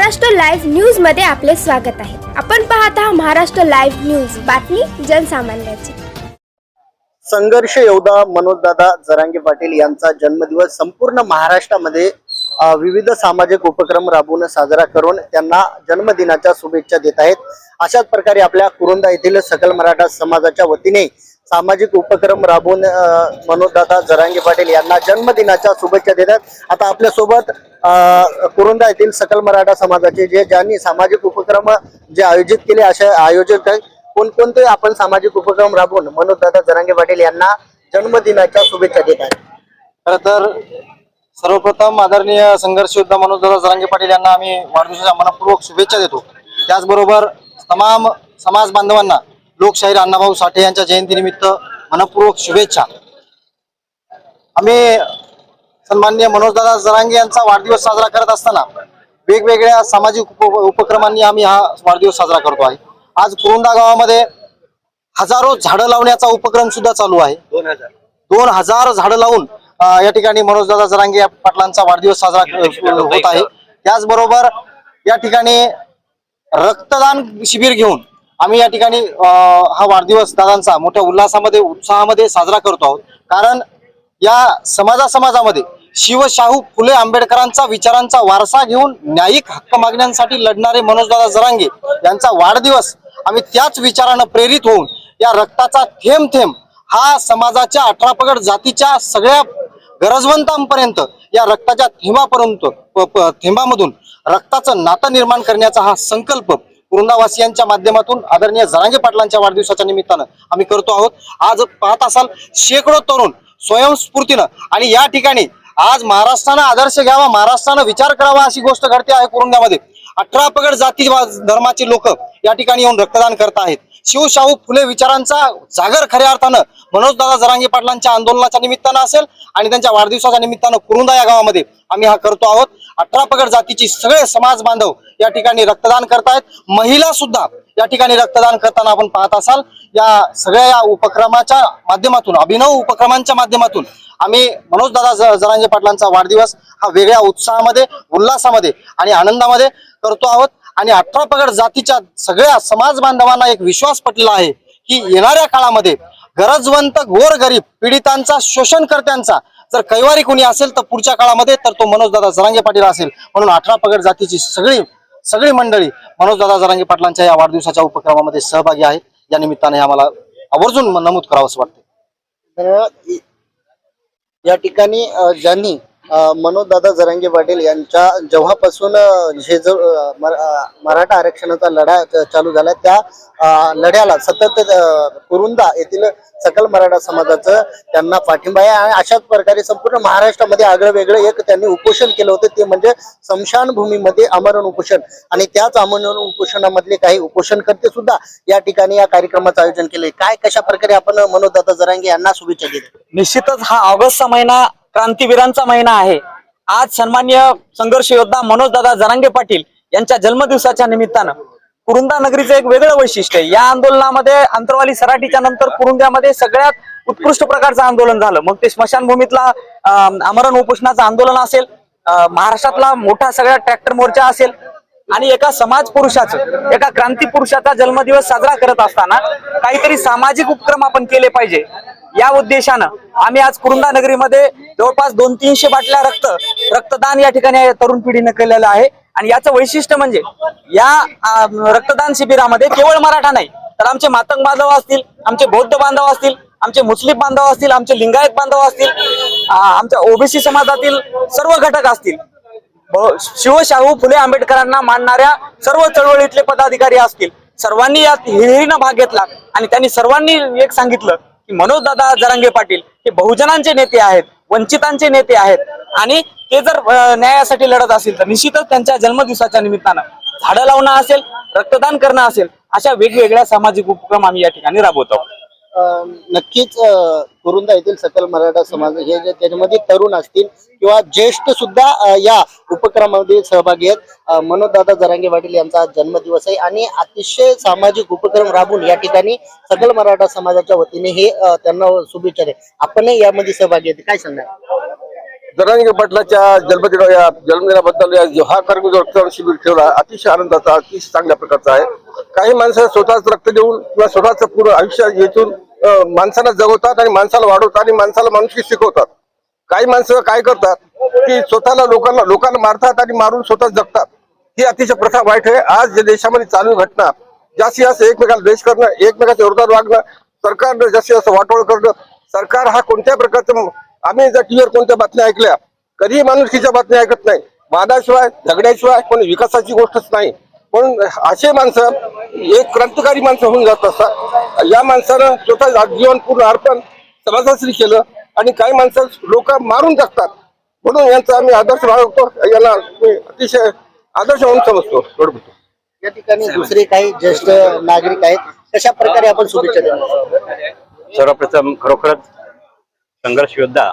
Maharashtra live न्यूजमध्ये आपले स्वागत आहे. आपण पाहत आहात महाराष्ट्र लाईव्ह न्यूज. बातमी जनसामान्याची. संघर्ष योद्धा मनोजदादा जरांगे पाटील यांचा जन्मदिवस संपूर्ण महाराष्ट्रामध्ये विविध सामाजिक उपक्रम राबवून साजरा करून त्यांना जन्मदिनाच्या शुभेच्छा देत आहेत. अशाच प्रकारे आपल्या कुरुंदा येथील सकल मराठा समाजाच्या वतीने सामाजिक उपक्रम राबवून मनोजदादा जरांगे पाटील यांना जन्मदिनाच्या शुभेच्छा देतात. आता आपल्यासोबत कुरुंदा येथील सकल मराठा समाजाचे जे ज्यांनी सामाजिक उपक्रम जे आयोजित केले अशा आयोजक कोणकोणते आपण सामाजिक उपक्रम राबवून? मनोजदादा जरांगे पाटील यांना जन्मदिनाच्या शुभेच्छा देत आहेत. खर तर सर्वप्रथम आदरणीय संघर्ष योद्धा मनोजदादा जरांगे पाटील यांना आम्ही वाढदिवसाच्या मनपूर्वक शुभेच्छा देतो. त्याचबरोबर तमाम समाज बांधवांना लोकशाहीर अण्णाभाऊ साठे यांच्या जयंतीनिमित्त मनपूर्वक शुभेच्छा. आम्ही सन्माननीय मनोजदादा जरांगे यांचा वाढदिवस साजरा करत असताना वेगवेगळ्या सामाजिक उप उपक्रमांनी आम्ही हा वाढदिवस साजरा करतो आहे. आज कुरुंदा गावामध्ये हजारो झाडं लावण्याचा उपक्रम सुद्धा चालू आहे. दोन हजार. झाडं लावून या ठिकाणी मनोजदादा जरांगे या पाटलांचा वाढदिवस साजरा होत आहे. त्याचबरोबर या ठिकाणी रक्तदान शिबिर घेऊन आम्ही या ठिकाणी हा वाढदिवस दादांचा मोठ्या उल्हासामध्ये उत्साहामध्ये साजरा करतो आहोत. कारण या समाजा समाजामध्ये शिवशाहू फुले आंबेडकरांचा विचारांचा वारसा घेऊन न्यायिक हक्क मागण्यांसाठी लढणारे मनोजदादा जरांगे यांचा वाढदिवस आम्ही त्याच विचारानं प्रेरित होऊन या रक्ताचा थेंब थेंब हा समाजाच्या अठरा पगड जातीच्या सगळ्या गरजवंतांपर्यंत या रक्ताच्या थेंबापर्यंत प- प- थेंबामधून रक्ताचं नातं निर्माण करण्याचा हा संकल्प वृंदावासियांच्या माध्यमातून आदरणीय जरांगे पाटलांच्या वाढदिवसाच्या निमित्तानं आम्ही करतो आहोत. आज पाहत असाल शेकडो तरुण स्वयंस्फूर्तीनं आणि या ठिकाणी आज महाराष्ट्रानं आदर्श घ्यावा महाराष्ट्रानं विचार करावा अशी गोष्ट घडते आहे कुरुंद्यामध्ये. अठरा पगड जाती धर्माचे लोक या ठिकाणी येऊन रक्तदान करत आहेत. शिवशाहू फुले विचारांचा जागर खऱ्या अर्थानं मनोजदादा जरांगे पाटलांच्या आंदोलनाच्या निमित्तानं असेल आणि त्यांच्या वाढदिवसाच्या निमित्तानं कुरुंदा या गावामध्ये आम्ही हा करतो आहोत. अठरा पगड जातीची सगळे समाज बांधव या ठिकाणी रक्तदान करतायत महिला सुद्धा या ठिकाणी रक्तदान करताना आपण पाहत असाल. या सगळ्या या उपक्रमाच्या माध्यमातून अभिनव उपक्रमांच्या माध्यमातून आम्ही मनोजदादा ज- जरांगे पाटलांचा वाढदिवस हा वेगळ्या उत्साहामध्ये उल्हासामध्ये आणि आनंदामध्ये करतो आहोत. आणि अठरा पगड जातीच्या सगळ्या समाज बांधवांना एक विश्वास पटलेला आहे की येणाऱ्या काळामध्ये गरजवंत गोर गरीब पीडितांचा शोषणकर्त्यांचा जर कैवारी कोणी असेल तर पुढच्या काळामध्ये तर तो मनोजदादा जरांगे पाटील असेल. म्हणून अठरा पगड जातीची सगळी सगळी मंडळी मनोजदादा जरांगे पाटलांच्या या वाढदिवसाच्या उपक्रमामध्ये सहभागी आहेत. या निमित्ताने आम्हाला आवर्जून नमूद करावं असं वाटतं तर या ठिकाणी अ, ज्यांनी मनोजदादा जरांगे पाटील यांच्या जेव्हापासून जे हे जो मराठा आरक्षणाचा लढा चालू झाला त्या लढ्याला सतत कुरुंदा येथील सकल मराठा समाजाचं त्यांना पाठिंबा आहे आणि अशाच प्रकारे संपूर्ण महाराष्ट्रामध्ये आगळं वेगळं एक त्यांनी उपोषण केलं होतं. ते म्हणजे स्मशानभूमीमध्ये आमरण उपोषण आणि त्याच आमरण उपोषणामधले काही उपोषणकर्ते सुद्धा या ठिकाणी या कार्यक्रमाचं आयोजन केले काय कशा प्रकारे आपण मनोजदादा जरांगे यांना शुभेच्छा दिल्या निश्चितच हा ऑगस्टचा महिना क्रांतीवीरांचा महिना आहे. आज सन्मान्य संघर्ष योद्धा मनोजदादा जरांगे पाटील यांच्या जन्मदिवसाच्या निमित्तानं कुरुंदा नगरीचं एक वेगळं वैशिष्ट्य आहे. या आंदोलनामध्ये अंतरवाली सराटीच्या नंतर कुरुंद्यामध्ये सगळ्यात उत्कृष्ट प्रकारचं आंदोलन झालं. मग ते स्मशानभूमीतला आमरण उपोषणाचं आंदोलन असेल महाराष्ट्रातला मोठा सगळ्या ट्रॅक्टर मोर्चा असेल आणि एका समाज पुरुषाचं एका क्रांती पुरुषाचा जन्मदिवस साजरा करत असताना काहीतरी सामाजिक उपक्रम आपण केले पाहिजे. या उद्देशानं आम्ही आज कुरुंदा नगरीमध्ये जवळपास दोन तीनशे बाटल्या रक्त रक्तदान या ठिकाणी तरुण पिढीनं केलेलं आहे. आणि याचं वैशिष्ट्य म्हणजे या रक्तदान शिबिरामध्ये केवळ मराठा नाही तर आमचे मातंग बांधव असतील आमचे बौद्ध बांधव असतील आमचे मुस्लिम बांधव असतील आमचे लिंगायत बांधव असतील आमच्या ओबीसी समाजातील सर्व घटक असतील. शिवशाहू फुले आंबेडकरांना मानणाऱ्या सर्व चळवळीतले पदाधिकारी असतील. सर्वांनी यात हिरिरीनं भाग घेतला आणि त्यांनी सर्वांनी एक सांगितलं की मनोजदादा जरांगे पाटील हे बहुजनांचे नेते आहेत वंचितांचे नेते आहेत आणि ते जर न्यायासाठी लढत असतील तर निश्चितच त्यांच्या जन्मदिवसाच्या निमित्तानं झाडं लावणं असेल रक्तदान करणं असेल अशा वेगवेगळ्या सामाजिक उपक्रम आम्ही या ठिकाणी राबवतो आहोत. नक्कीच कुरुंदा येथील सकल मराठा समाज हे जे त्याच्यामध्ये तरुण असतील किंवा ज्येष्ठ सुद्धा या उपक्रमामध्ये सहभागी आहेत. मनोजदादा जरांगे पाटील यांचा आज जन्मदिवस आहे आणि अतिशय सामाजिक उपक्रम राबून या ठिकाणी सकल मराठा समाजाच्या वतीने हे त्यांना शुभेच्छा आहे आपणही यामध्ये सहभागी आहेत. काय सांगणार? जरांगे पाटलाच्या जन्मदिन या जन्मदिनाबद्दल या हा कार्यक्रम जो रक्तदान शिबिर ठेवला अतिशय आनंदाचा अतिशय चांगल्या प्रकारचा आहे. काही माणसं स्वतःच रक्त देऊन किंवा स्वतःच पूर्ण आयुष्य येथून माणसाला जगवतात आणि माणसाला वाढवतात आणि माणसाला माणुसकी शिकवतात. काही माणसं काय करतात की स्वतःला लोकांना लोकांना मारतात आणि मारून स्वतः जगतात. ही अतिशय प्रथा वाईट आहे. आज जे देशामध्ये चालू घटना जास्तीत जास्त एकमेकाला द्वेष करणं एकमेकाच्या विरोधात वागणं सरकारनं जास्तीत जास्त वाटोळ करणं सरकार हा कोणत्या प्रकारचं आम्ही जर टीव्हीवर कोणत्या बातम्या ऐकल्या कधीही माणुसकीच्या बातम्या ऐकत नाही. वादाशिवाय झगड्याशिवाय कोणी विकासाची गोष्टच नाही. पण असे माणसं एक क्रांतिकारी माणसं होऊन जात असतात. या माणसानं स्वतः जीवन पूर्ण अर्पण समाजासाठी केलं आणि काही माणसं लोक मारून टाकतात. म्हणून यांचा आम्ही आदर्श बाळगतो. याला मी अतिशय आदर्श म्हणून समजतो. थोडं या ठिकाणी दुसरे काही ज्येष्ठ नागरिक आहेत कशा प्रकारे आपण शुभेच्छा सर्वप्रथम खरोखरच संघर्ष योद्धा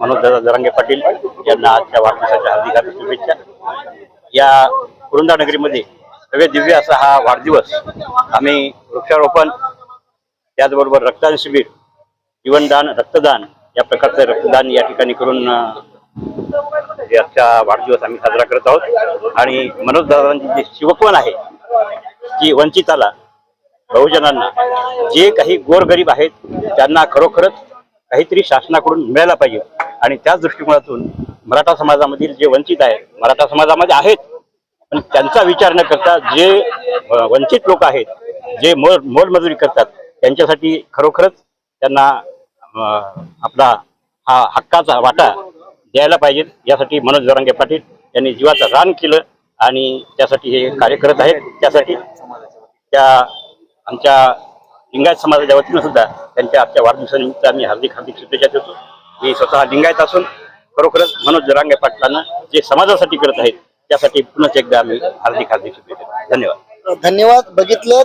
मनोज जरांगे पाटील यांना आजच्या वाढदिवसाच्या हार्दिक हार्दिक शुभेच्छा. या कुरुंदा नगरीमध्ये सगळे दिव्य असा हा वाढदिवस आम्ही वृक्षारोपण त्याचबरोबर रक्तदान शिबिर जीवनदान रक्तदान या प्रकारचं रक्तदान या ठिकाणी करून आजचा वाढदिवस आम्ही साजरा करत आहोत. आणि मनोज दादांची जी शिवकवण आहे की वंचिताला बहुजनांना जे काही गोरगरीब आहेत त्यांना खरोखरच काहीतरी शासनाकडून मिळायला पाहिजे. आणि त्याच दृष्टिकोनातून मराठा समाजामधील जे वंचित आहेत मराठा समाजामध्ये आहेत पण त्यांचा विचार न करता जे वंचित लोक आहेत जे मोल मोलमजुरी करतात त्यांच्यासाठी खरोखरच त्यांना आपला हा हक्काचा वाटा द्यायला पाहिजे. यासाठी मनोज जरांगे पाटील यांनी जीवाचं रान केलं आणि त्यासाठी हे कार्य करत आहेत. त्यासाठी त्या आमच्या लिंगायत समाजाच्या वतीनं सुद्धा त्यांच्या आजच्या वाढदिवसानिमित्त आम्ही हार्दिक हार्दिक शुभेच्छा देतो. मी स्वतः लिंगायत असून खरोखरच मनोज जरांगे पाटलांना जे समाजासाठी करत आहेत त्यासाठी पुन्हा एकदा आम्ही हार्दिक हार्दिक शुभेच्छा धन्यवाद. धन्यवाद. बघितलं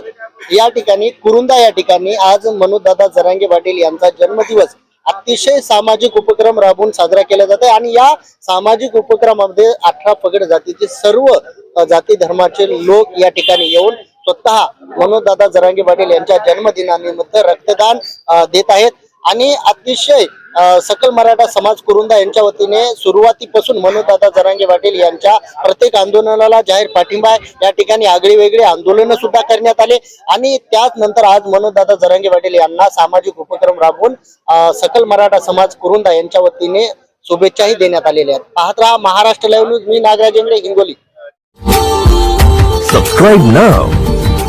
या ठिकाणी कुरुंदा या ठिकाणी आज मनोजदादा जरांगे पाटील यांचा जन्मदिवस अतिशय सामाजिक उपक्रम राबवून साजरा केला जात आहे आणि या सामाजिक उपक्रमामध्ये अठरा पगड जातीचे सर्व जाती धर्माचे लोक या ठिकाणी येऊन स्वतः मनोजदादा जरांगे पाटील यांच्या जन्मदिनानिमित्त रक्तदान देत आहेत. आणि अतिशय सकल मराठा समाज कुरुंदा यांच्या वतीने सुरुवातीपासून मनोजदादा जरांगे पाटील यांच्या प्रत्येक आंदोलनाला जाहीर पाठिंबा आहे. या ठिकाणी आगळी वेगळी आंदोलनं सुद्धा करण्यात आले. आणि त्याच नंतर आज मनोजदादा जरांगे पाटील यांना सामाजिक उपक्रम राबवून सकल मराठा समाज कुरुंदा यांच्या वतीने शुभेच्छाही देण्यात आलेल्या आहेत. पाहत राहा महाराष्ट्र लाईव्ह न्यूज मी Nagraj Ingle Hingoli. Subscribe now.